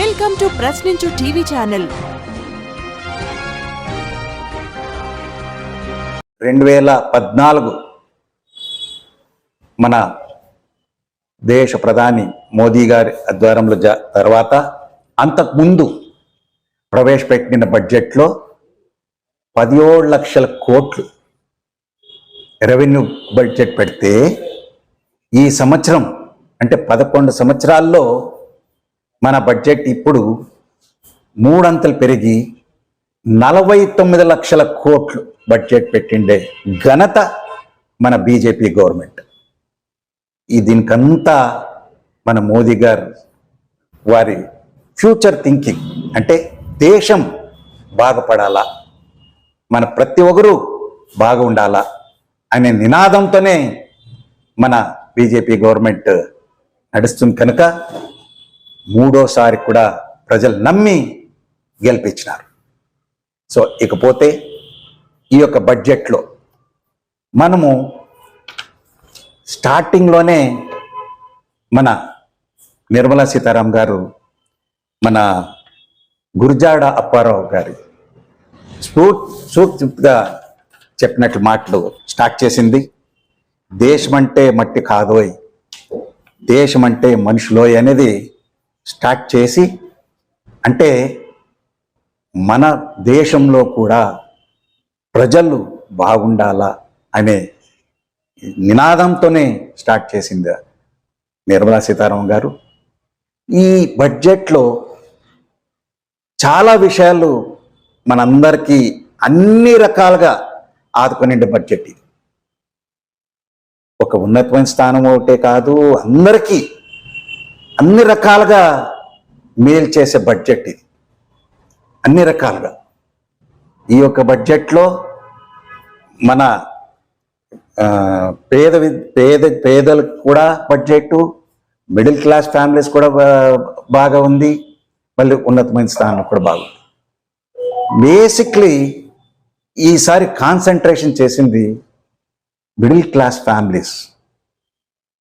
Welcome to Prashninchu TV channel రెండు వేల పద్నాలుగు మన దేశ ప్రధాని మోదీ గారి ఆధ్వర్యంలో తర్వాత అంతకుముందు ప్రవేశపెట్టిన బడ్జెట్లో పదిహేడు లక్షల కోట్లు రెవెన్యూ బడ్జెట్ పెడితే ఈ సంవత్సరం అంటే పదకొండు సంవత్సరాల్లో మన బడ్జెట్ ఇప్పుడు మూడంతలు పెరిగి నలభై తొమ్మిది లక్షల కోట్లు బడ్జెట్ పెట్టిండే ఘనత మన బీజేపీ గవర్నమెంట్. ఈ దీనికంతా మన మోదీ గారు వారి ఫ్యూచర్ థింకింగ్ అంటే దేశం బాగుపడాలా మన ప్రతి ఒక్కరూ బాగా ఉండాలా అనే నినాదంతోనే మన బీజేపీ గవర్నమెంట్ నడుస్తుంది కనుక మూడోసారి కూడా ప్రజలు నమ్మి గెలిపించినారు. సో ఇకపోతే ఈ యొక్క బడ్జెట్లో మనము స్టార్టింగ్లోనే మన నిర్మలా సీతారాం గారు మన గురుజాడ అప్పారావు గారి సూక్తిగా చెప్పినట్లు మాటలు స్టార్ట్ చేసింది దేశం అంటే మట్టి కాదోయ్ దేశం అంటే మనుషులోయ్ అనేది స్టార్ట్ చేసి అంటే మన దేశంలో కూడా ప్రజలు బాగుండాలా అనే నినాదంతోనే స్టార్ట్ చేసింది నిర్మలా సీతారామన్ గారు. ఈ బడ్జెట్లో చాలా విషయాలు మనందరికీ అన్ని రకాలుగా ఆదుకునే బడ్జెట్ ఇది. ఒక ఉన్నతమైన స్థానం ఒకటే కాదు అందరికీ అన్ని రకాలుగా మేలు చేసే బడ్జెట్ ఇది. అన్ని రకాలుగా. ఈ యొక్క బడ్జెట్లో మన పేద వి- పేద పేదలకు కూడా బడ్జెట్ మిడిల్ క్లాస్ ఫ్యామిలీస్ కూడా బాగా ఉంది. మళ్ళీ ఉన్నతమైన స్థానం కూడా బాగుంది బేసిక్లీ ఈసారి కాన్సన్ట్రేషన్ చేసింది మిడిల్ క్లాస్ ఫ్యామిలీస్.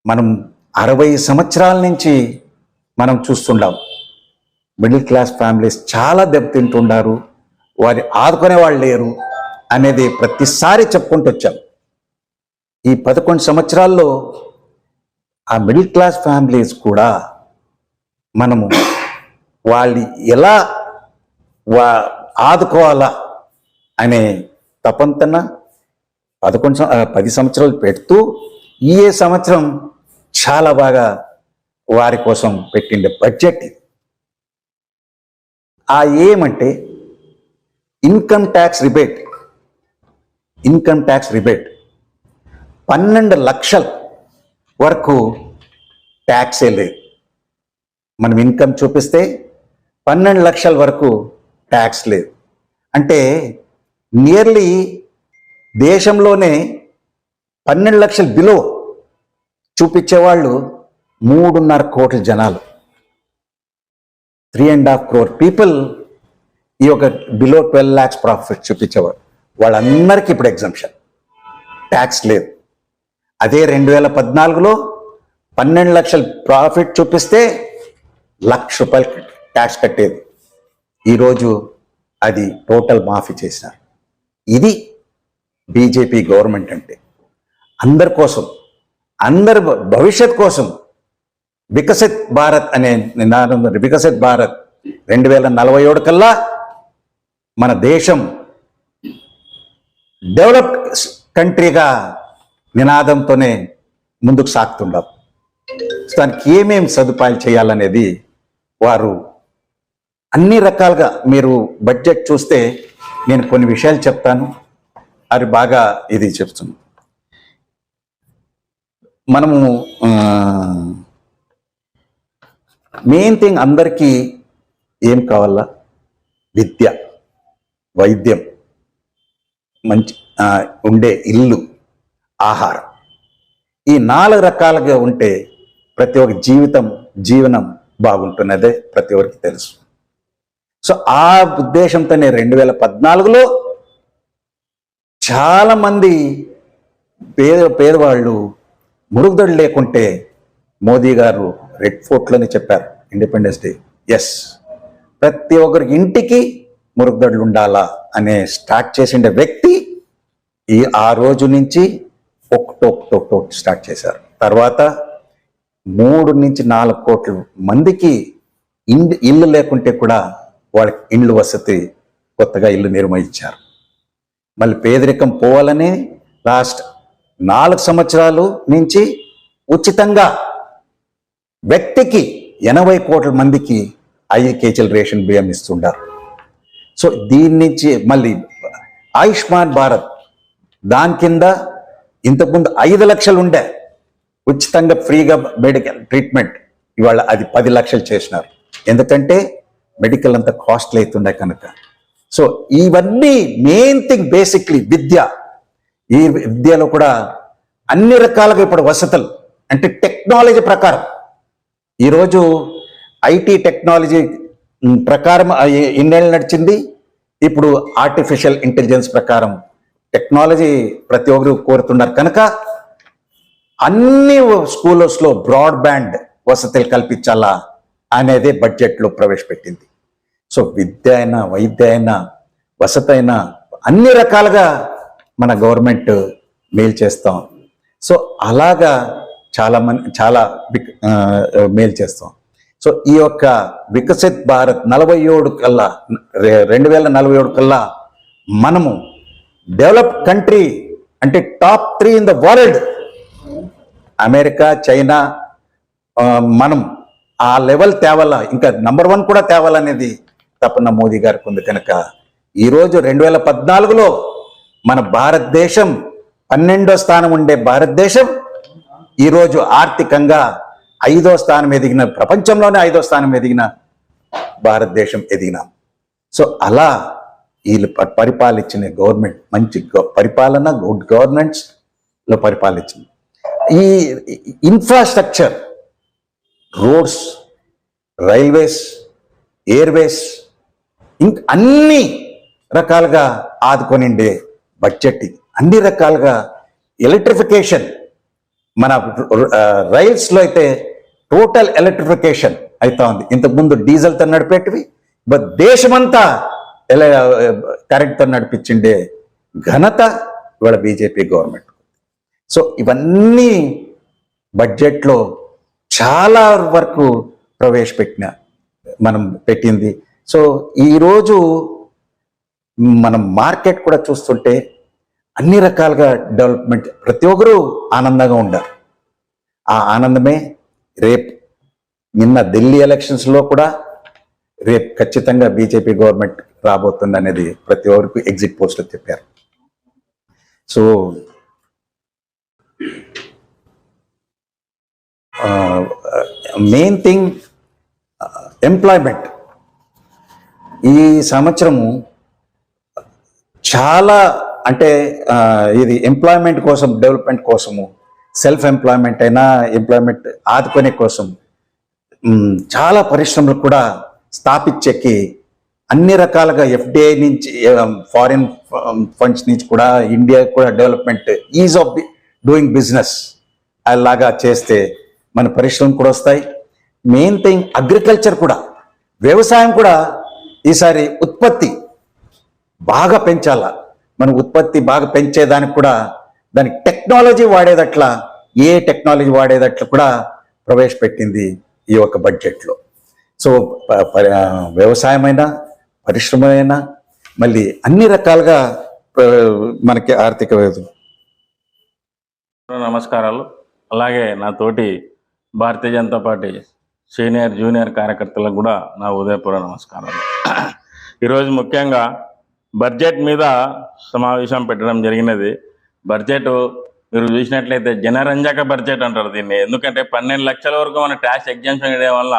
మనం అరవై సంవత్సరాల నుంచి మనం చూస్తుండాం మిడిల్ క్లాస్ ఫ్యామిలీస్ చాలా దెబ్బతింటుండారు. వారి ఆదుకునే వాళ్ళు లేరు అనేది ప్రతిసారి చెప్పుకుంటూ వచ్చాం. ఈ పదకొండు సంవత్సరాల్లో ఆ మిడిల్ క్లాస్ ఫ్యామిలీస్ కూడా మనము వాళ్ళు ఎలా వా ఆదుకోవాలా అనే తపంతన పదకొండు పది సంవత్సరాలు పెడుతూ ఈ సంవత్సరం చాలా బాగా వారి కోసం పెట్టిండే బడ్జెట్ ఆ ఏమంటే income tax rebate income tax rebate పన్నెండు లక్షల వరకు ట్యాక్సే లేదు. మనం ఇన్కమ్ చూపిస్తే పన్నెండు లక్షల వరకు ట్యాక్స్ లేదు. అంటే నియర్లీ దేశంలోనే పన్నెండు లక్షల బిలో చూపించేవాళ్ళు మూడున్నర కోట్ల జనాలు. Three and half crore people ఈ యొక్క బిలో ట్వెల్వ్ ల్యాక్స్ ప్రాఫిట్ చూపించేవాడు వాళ్ళందరికీ ఇప్పుడు ఎగ్జంప్షన్ ట్యాక్స్ లేదు. అదే రెండు వేల పద్నాలుగులో పన్నెండు లక్షల ప్రాఫిట్ చూపిస్తే లక్ష రూపాయలు ట్యాక్స్ కట్టేది. ఈరోజు అది టోటల్ మాఫీ చేసినారు. ఇది బీజేపీ గవర్నమెంట్ అంటే. అందరి కోసం అందరి భవిష్యత్ కోసం వికసిత్ భారత్ అనే నినాదం వికసిత్ భారత్ రెండు వేల నలభై ఏడు కల్లా మన దేశం డెవలప్డ్ కంట్రీగా నినాదంతోనే ముందుకు సాగుతుండం దానికి ఏమేం సదుపాయాలు చేయాలనేది వారు అన్ని రకాలుగా మీరు బడ్జెట్ చూస్తే నేను కొన్ని విషయాలు చెప్తాను. అది బాగా ఇది చెప్తుంది మనము మెయిన్ థింగ్ అందరికీ ఏం కావాలా? విద్య వైద్యం మంచి ఉండే ఇల్లు ఆహారం. ఈ నాలుగు రకాలుగా ఉంటే ప్రతి ఒక్క జీవితం జీవనం బాగుంటున్నదే ప్రతి ఒక్కరికి తెలుసు. సో ఆ ఉద్దేశంతోనే రెండు వేల పద్నాలుగులో చాలామంది పేద పేదవాళ్ళు మురుగుదొడు లేకుంటే మోదీ గారు రెడ్ ఫోర్ట్లని చెప్పారు ఇండిపెండెన్స్ డే ఎస్ ప్రతి ఒక్కరి ఇంటికి మురుగుదొడ్లు ఉండాలా అనే స్టార్ట్ చేసిండే వ్యక్తి ఈ ఆ రోజు నుంచి ఒకటి ఒకటి ఒకటి ఒకటి స్టార్ట్ చేశారు. తర్వాత మూడు నుంచి నాలుగు కోట్ల మందికి ఇండ్ ఇల్లు లేకుంటే కూడా వాళ్ళకి ఇండ్లు వసతి కొత్తగా ఇల్లు నిర్మించారు. మళ్ళీ పేదరికం పోవాలని లాస్ట్ నాలుగు సంవత్సరాలు నుంచి ఉచితంగా వ్యక్తికి ఎనభై కోట్ల మందికి ఐదు కేజీల రేషన్ బియ్యం ఇస్తుంటారు. సో దీని నుంచి మళ్ళీ ఆయుష్మాన్ భారత్ దాని కింద ఇంతకుముందు ఐదు లక్షలు ఉండే ఉచితంగా ఫ్రీగా మెడికల్ ట్రీట్మెంట్ ఇవాళ అది పది లక్షలు చేసినారు. ఎందుకంటే మెడికల్ అంత కాస్ట్లీ అవుతుండే కనుక. సో ఇవన్నీ మెయిన్ థింగ్ బేసిక్లీ విద్య. ఈ విద్యలో కూడా అన్ని రకాలుగా ఇప్పుడు వసతులు అంటే టెక్నాలజీ ప్రకారం ఈరోజు ఐటీ టెక్నాలజీ ప్రకారం ఇన్నేళ్ళు నడిచింది. ఇప్పుడు ఆర్టిఫిషియల్ ఇంటెలిజెన్స్ ప్రకారం టెక్నాలజీ ప్రతి ఒక్కరు కోరుతున్నారు. కనుక అన్ని స్కూల్స్లో బ్రాడ్బ్యాండ్ వసతులు కల్పించాలా అనేది బడ్జెట్లో ప్రవేశపెట్టింది. సో విద్య అయినా వైద్య అయినా వసతి అయినా అన్ని రకాలుగా మన గవర్నమెంట్ మేలు చేస్తాం. సో అలాగా చాలా మంది చాలా విక్- మేలు చేస్తాం. సో ఈ యొక్క వికసిత్ భారత్ నలభై ఏడు కల్లా రె- రెండు వేల నలభై ఏడు కల్లా మనము డెవలప్ కంట్రీ అంటే top three in the world. America China మనం ఆ లెవెల్ తేవాలా ఇంకా నంబర్ వన్ కూడా తేవాలనేది తపన మోదీ గారికి ఉంది కనుక. ఈరోజు రెండు వేల పద్నాలుగులో మన భారతదేశం పన్నెండో స్థానం ఉండే భారతదేశం ఈరోజు ఆర్థికంగా ఐదో స్థానం ఎదిగిన ప్రపంచంలోనే ఐదో స్థానం ఎదిగిన భారతదేశం ఎదిగినాం. సో అలా వీళ్ళు పరిపాలించిన గవర్నమెంట్ మంచి గ- పరిపాలన గుడ్ గవర్నెన్స్లో పరిపాలించింది. ఈ ఇన్ఫ్రాస్ట్రక్చర్ రోడ్స్ రైల్వేస్ ఎయిర్వేస్ ఇంక అన్ని రకాలుగా ఆదుకొనిండే బడ్జెట్ ఇది. అన్ని రకాలుగా ఎలక్ట్రిఫికేషన్ మన రైల్స్లో అయితే టోటల్ ఎలక్ట్రిఫికేషన్ అవుతా ఉంది. ఇంతకుముందు డీజిల్తో నడిపేటివి బట్ దేశమంతా ఎలా కరెంట్తో నడిపించిండే ఘనత ఇవాళ బీజేపీ గవర్నమెంట్. సో ఇవన్నీ బడ్జెట్లో చాలా వరకు ప్రవేశపెట్టిన మనం పెట్టింది. సో ఈరోజు మనం మార్కెట్ కూడా చూస్తుంటే అన్ని రకాలుగా డెవలప్మెంట్ ప్రతి ఒక్కరూ ఆనందంగా ఉండారు. ఆ ఆనందమే రేపు నిన్న ఢిల్లీ ఎలక్షన్స్లో కూడా రేపు ఖచ్చితంగా బీజేపీ గవర్నమెంట్ రాబోతుంది అనేది ప్రతి ఒక్కరికి ఎగ్జిట్ పోస్ట్లో చెప్పారు. సో మెయిన్ థింగ్ ఎంప్లాయ్మెంట్ ఈ సంవత్సరము చాలా అంటే ఇది ఎంప్లాయ్మెంట్ కోసం డెవలప్మెంట్ కోసము సెల్ఫ్ ఎంప్లాయ్మెంట్ అయినా ఎంప్లాయ్మెంట్ ఆదుకునే కోసం చాలా పరిశ్రమలు కూడా స్థాపించేకి అన్ని రకాలుగా ఎఫ్డిఐ నుంచి ఫారిన్ ఫండ్స్ నుంచి కూడా ఇండియా కూడా development ease of doing business అలాగా చేస్తే మన పరిశ్రమలు కూడా వస్తాయి. మెయిన్ థింగ్ అగ్రికల్చర్ కూడా వ్యవసాయం కూడా ఈసారి ఉత్పత్తి బాగా పెంచాలా? మన ఉత్పత్తి బాగా పెంచేదానికి కూడా దానికి టెక్నాలజీ వాడేదట్లా ఏ టెక్నాలజీ వాడేదట్లా కూడా ప్రవేశపెట్టింది ఈ యొక్క బడ్జెట్లో. సో ప- వ్యవసాయమైనా పరిశ్రమైనా మళ్ళీ అన్ని రకాలుగా మనకి ఆర్థిక నమస్కారాలు. అలాగే నా తోటి Bharatiya Janata party senior junior కార్యకర్తలకు కూడా నా ఉదయపూర్వ నమస్కారాలు. ఈరోజు ముఖ్యంగా బడ్జెట్ మీద సమావేశం పెట్టడం జరిగినది. బడ్జెట్ మీరు చూసినట్లయితే జనరంజక బడ్జెట్ అంటారు దీన్ని. ఎందుకంటే పన్నెండు లక్షల వరకు మన ట్యాక్స్ ఎగ్జామ్షన్ వేయడం వల్ల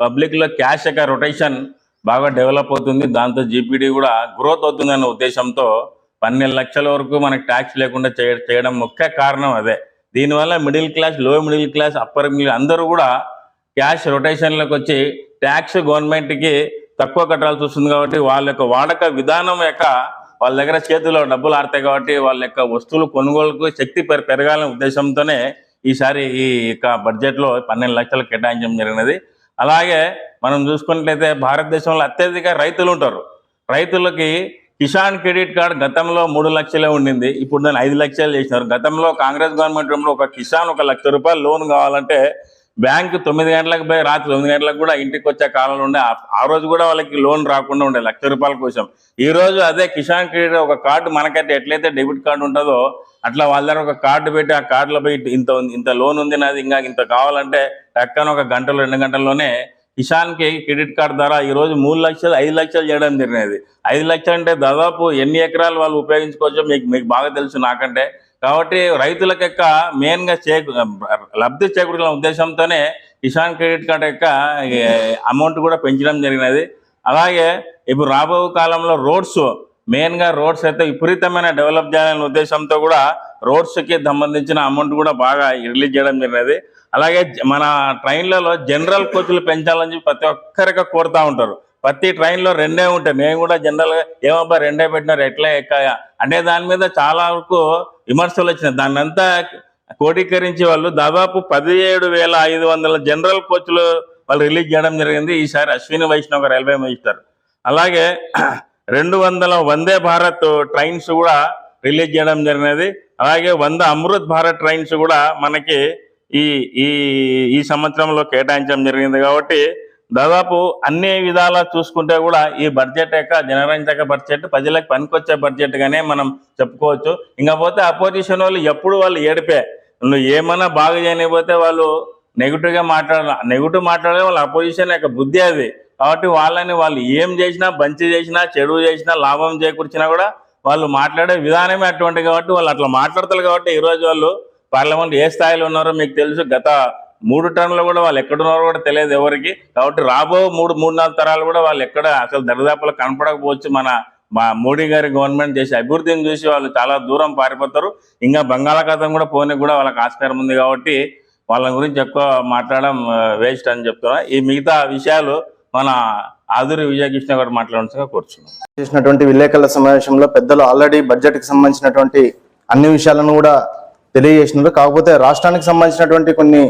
పబ్లిక్లో క్యాష్ యొక్క రొటేషన్ బాగా డెవలప్ అవుతుంది. దాంతో జీపీడీ కూడా గ్రోత్ అవుతుందన్న ఉద్దేశంతో పన్నెండు లక్షల వరకు మనకు ట్యాక్స్ లేకుండా చేయడం ముఖ్య కారణం అదే. దీనివల్ల మిడిల్ క్లాస్లో మిడిల్ క్లాస్ అప్పర్ మిడిల్ అందరూ కూడా క్యాష్ రొటేషన్లోకి వచ్చి ట్యాక్స్ గవర్నమెంట్కి తక్కువ కట్టాల్సి వస్తుంది కాబట్టి వాళ్ళ యొక్క వాడక విధానం యొక్క వాళ్ళ దగ్గర చేతిలో డబ్బులు ఆడతాయి కాబట్టి వాళ్ళ యొక్క వస్తువులు కొనుగోలుకు శక్తి పెరగాలనే ఉద్దేశంతోనే ఈసారి ఈ యొక్క బడ్జెట్లో పన్నెండు లక్షలు కేటాయించడం జరిగినది. అలాగే మనం చూసుకున్నట్లయితే భారతదేశంలో అత్యధిక రైతులు ఉంటారు. రైతులకి కిసాన్ క్రెడిట్ కార్డు గతంలో మూడు లక్షలే ఉండింది. ఇప్పుడు దాన్ని ఐదు లక్షలు చేసినారు. గతంలో కాంగ్రెస్ గవర్నమెంట్ ఒక కిసాన్ ఒక లక్ష రూపాయలు లోన్ కావాలంటే బ్యాంకు తొమ్మిది గంటలకు పోయి రాత్రి తొమ్మిది గంటలకు కూడా ఇంటికి వచ్చే కాలంలో ఉండే ఆ- రోజు కూడా వాళ్ళకి లోన్ రాకుండా ఉండే లక్ష రూపాయల కోసం. ఈ రోజు అదే కిసాన్ క్రెడిట్ ఒక కార్డు మనకైతే ఎట్లయితే డెబిట్ కార్డు ఉంటుందో అట్లా వాళ్ళ దగ్గర ఒక కార్డు పెట్టి ఆ కార్డులో పోయి ఇంత ఉంది- ఇంత లోన్ ఉంది నాది ఇంకా ఇంత కావాలంటే టక్కన ఒక గంటలో రెండు గంటల్లోనే కిసాన్కి క్రెడిట్ కార్డు ద్వారా ఈరోజు మూడు లక్షలు ఐదు లక్షలు చేయడం జరిగినది. ఐదు లక్షలు అంటే దాదాపు ఎన్ని ఎకరాలు వాళ్ళు ఉపయోగించుకోవచ్చో మీకు మీకు బాగా తెలుసు నాకంటే. కాబట్టి రైతులకు యొక్క మెయిన్గా చే లబ్ధి చేకూర్చిన ఉద్దేశంతోనే కిసాన్ క్రెడిట్ కార్డు యొక్క అమౌంట్ కూడా పెంచడం జరిగినది. అలాగే ఇప్పుడు రాబో కాలంలో రోడ్స్ మెయిన్గా రోడ్స్ అయితే విపరీతమైన డెవలప్ చేయాలనే ఉద్దేశంతో కూడా రోడ్స్కి సంబంధించిన అమౌంట్ కూడా బాగా రిలీజ్ చేయడం జరిగినది. అలాగే మన ట్రైన్లలో జనరల్ కోచ్లు పెంచాలని చెప్పి ప్రతి ఒక్కరికి కోరుతూ ఉంటారు. ప్రతి ట్రైన్లో రెండే ఉంటాయి. మేము కూడా జనరల్గా ఏమబ్బా రెండే పెట్టినారు ఎట్లా ఎక్కాయా? అనే దాని మీద చాలా వరకు విమర్శలు వచ్చినాయి. దాన్ని అంతా కోటీకరించి వాళ్ళు దాదాపు పదిహేడు వేల ఐదు వందల జనరల్ కోచ్లు వాళ్ళు రిలీజ్ చేయడం జరిగింది. ఈసారి అశ్విని వైష్ణవ్ రైల్వే మినిస్టర్. అలాగే రెండు వందల వందే భారత్ ట్రైన్స్ కూడా రిలీజ్ చేయడం జరిగినది. అలాగే వంద అమృత్ భారత్ ట్రైన్స్ కూడా మనకి ఈ ఈ ఈ సంవత్సరంలో కేటాయించడం జరిగింది కాబట్టి దాదాపు అన్ని విధాలా చూసుకుంటే కూడా ఈ బడ్జెట్ యొక్క జనరంజక బడ్జెట్ ప్రజలకు పనికొచ్చే బడ్జెట్ గానే మనం చెప్పుకోవచ్చు. ఇంకా పోతే అపోజిషన్ వాళ్ళు ఎప్పుడు వాళ్ళు ఏడిపే. నువ్వు ఏమన్నా బాగా చేయనిపోతే వాళ్ళు నెగిటివ్గా మాట్లాడాలి. నెగిటివ్ మాట్లాడే వాళ్ళ అపోజిషన్ యొక్క బుద్ధి అది. కాబట్టి వాళ్ళని వాళ్ళు ఏం చేసినా మంచి చేసినా చెడు చేసినా లాభం చేకూర్చినా కూడా వాళ్ళు మాట్లాడే విధానమే అటువంటి కాబట్టి వాళ్ళు అట్లా మాట్లాడతారు కాబట్టి ఈ రోజు వాళ్ళు పార్లమెంట్ ఏ స్థాయిలో ఉన్నారో మీకు తెలుసు. గత మూడు టన్నులు కూడా వాళ్ళు ఎక్కడున్నారో కూడా తెలియదు ఎవరికి. కాబట్టి రాబో మూడు మూడు నాలుగు తరాలు కూడా వాళ్ళు ఎక్కడ అసలు దరిదాపులు కనపడకపోవచ్చు. మన మా మోడీ గారి గవర్నమెంట్ చేసే అభివృద్ధిని చూసి వాళ్ళు చాలా దూరం పారిపోతారు. ఇంకా బంగాళాఖాతం కూడా పోనీ కూడా వాళ్ళకి ఆస్కారం ఉంది కాబట్టి వాళ్ళ గురించి ఎక్కువ మాట్లాడడం వేస్ట్ అని చెప్తున్నా. ఈ మిగతా విషయాలు మన ఆదురి విజయకృష్ణ గారు మాట్లాడాల్సిందిగా కూర్చున్నాం. చేసినటువంటి విలేకరుల సమావేశంలో పెద్దలు ఆల్రెడీ బడ్జెట్కి సంబంధించినటువంటి అన్ని విషయాలను కూడా తెలియజేసినారు. కాకపోతే రాష్ట్రానికి సంబంధించినటువంటి కొన్ని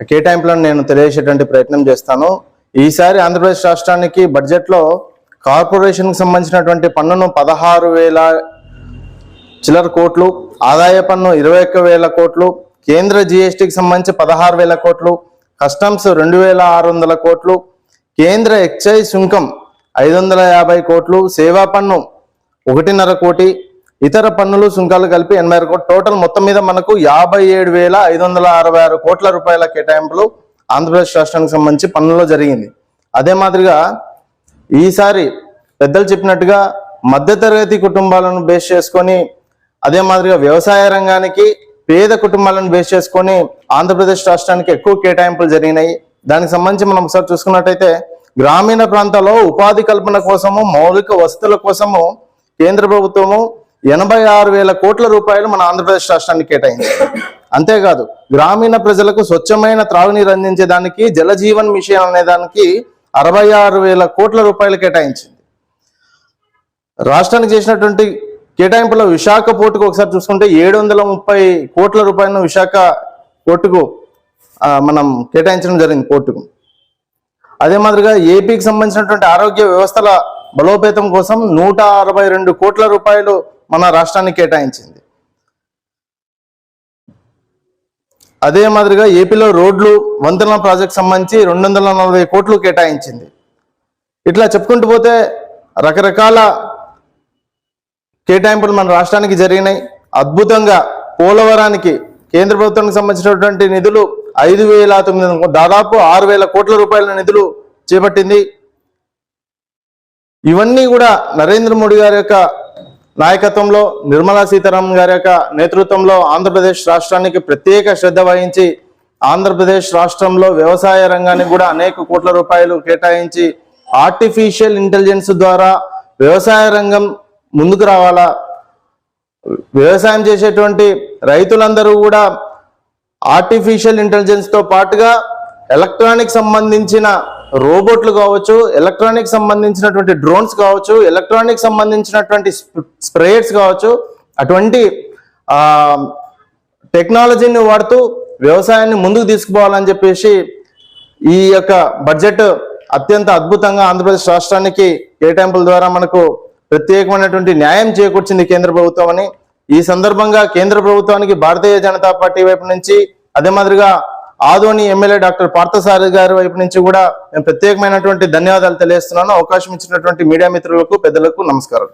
కేటాయింపులను నేను తెలియజేసేటువంటి ప్రయత్నం చేస్తాను. ఈసారి ఆంధ్రప్రదేశ్ రాష్ట్రానికి బడ్జెట్లో కార్పొరేషన్కి సంబంధించినటువంటి పన్నును పదహారు వేల చిల్లర కోట్లు ఆదాయ పన్ను ఇరవై ఒక్క వేల కోట్లు కేంద్ర జిఎస్టికి సంబంధించి పదహారు వేల కోట్లు కస్టమ్స్ రెండు వేల ఆరు వందల కోట్లు కేంద్ర ఎక్సైజ్ సుంకం ఐదు వందల యాభై కోట్లు సేవా పన్ను ఒకటిన్నర కోటి ఇతర పన్నులు సుంకాలు కలిపి ఎనభై ఆరు కోట్లు టోటల్ మొత్తం మీద మనకు యాభై ఏడు వేల ఐదు వందల అరవై ఆరు కోట్ల రూపాయల కేటాయింపులు ఆంధ్రప్రదేశ్ రాష్ట్రానికి సంబంధించి పన్నుల్లో జరిగింది. అదే మాదిరిగా ఈసారి పెద్దలు చెప్పినట్టుగా మధ్యతరగతి కుటుంబాలను బేస్ చేసుకొని అదే మాదిరిగా వ్యవసాయ రంగానికి పేద కుటుంబాలను బేస్ చేసుకొని ఆంధ్రప్రదేశ్ రాష్ట్రానికి ఎక్కువ కేటాయింపులు జరిగినాయి. దానికి సంబంధించి మనం ఒకసారి చూసుకున్నట్టయితే గ్రామీణ ప్రాంతాల్లో ఉపాధి కల్పన కోసము మౌలిక వసతుల కోసము కేంద్ర ప్రభుత్వము ఎనభై ఆరు వేల కోట్ల రూపాయలు మన ఆంధ్రప్రదేశ్ రాష్ట్రానికి కేటాయించింది అంతేకాదు గ్రామీణ ప్రజలకు స్వచ్ఛమైన త్రాగునీరు అందించేదానికి జలజీవన్ మిషన్ అనే దానికి అరవై ఆరు వేల కోట్ల రూపాయలు కేటాయించింది. రాష్ట్రానికి చేసినటువంటి కేటాయింపులో విశాఖ పోర్టుకు ఒకసారి చూసుకుంటే ఏడు వందల ముప్పై కోట్ల రూపాయలను విశాఖ పోర్టుకు మనం కేటాయించడం జరిగింది పోర్టుకు అదే మాదిరిగా ఏపీకి సంబంధించినటువంటి ఆరోగ్య వ్యవస్థల బలోపేతం కోసం నూట అరవై రెండు కోట్ల రూపాయలు మన రాష్ట్రాన్ని కేటాయించింది. అదే మాదిరిగా ఏపీలో రోడ్లు వంతెన ప్రాజెక్ట్ సంబంధించి రెండు వందల నలభై కోట్లు కేటాయించింది. ఇట్లా చెప్పుకుంటూ పోతే రకరకాల కేటాయింపులు మన రాష్ట్రానికి జరిగినాయి. అద్భుతంగా పోలవరానికి కేంద్ర ప్రభుత్వానికి సంబంధించినటువంటి నిధులు ఐదు వేల తొమ్మిది దాదాపు ఆరు వేల కోట్ల రూపాయల నిధులు చేపట్టింది. ఇవన్నీ కూడా నరేంద్ర మోడీ గారి యొక్క నాయకత్వంలో నిర్మలా సీతారామన్ గారి యొక్క నేతృత్వంలో ఆంధ్రప్రదేశ్ రాష్ట్రానికి ప్రత్యేక శ్రద్ధ వహించి ఆంధ్రప్రదేశ్ రాష్ట్రంలో వ్యవసాయ రంగానికి కూడా అనేక కోట్ల రూపాయలు కేటాయించి ఆర్టిఫిషియల్ ఇంటెలిజెన్స్ ద్వారా వ్యవసాయ రంగం ముందుకు రావాలా? వ్యవసాయం చేసేటువంటి రైతులందరూ కూడా ఆర్టిఫిషియల్ ఇంటెలిజెన్స్తో పాటుగా ఎలక్ట్రానిక్ సంబంధించిన రోబోట్లు కావచ్చు ఎలక్ట్రానిక్ సంబంధించినటువంటి డ్రోన్స్ కావచ్చు ఎలక్ట్రానిక్ సంబంధించినటువంటి స్ప్రేయర్స్ కావచ్చు అటువంటి టెక్నాలజీని వాడుతూ వ్యవసాయాన్ని ముందుకు తీసుకుపోవాలని చెప్పేసి ఈ యొక్క బడ్జెట్ అత్యంత అద్భుతంగా ఆంధ్రప్రదేశ్ రాష్ట్రానికి కేటాయింపుల ద్వారా మనకు ప్రత్యేకమైనటువంటి న్యాయం చేకూర్చింది కేంద్ర ప్రభుత్వం అని ఈ సందర్భంగా కేంద్ర ప్రభుత్వానికి భారతీయ జనతా పార్టీ వైపు నుంచి అదే మాదిరిగా ఆదోని ఎమ్మెల్యే డాక్టర్ పార్థసారథి గారి వైపు నుంచి కూడా నేను ప్రత్యేకమైనటువంటి ధన్యవాదాలు తెలియజేస్తున్నాను. అవకాశం ఇచ్చినటువంటి మీడియా మిత్రులకు పెద్దలకు నమస్కారం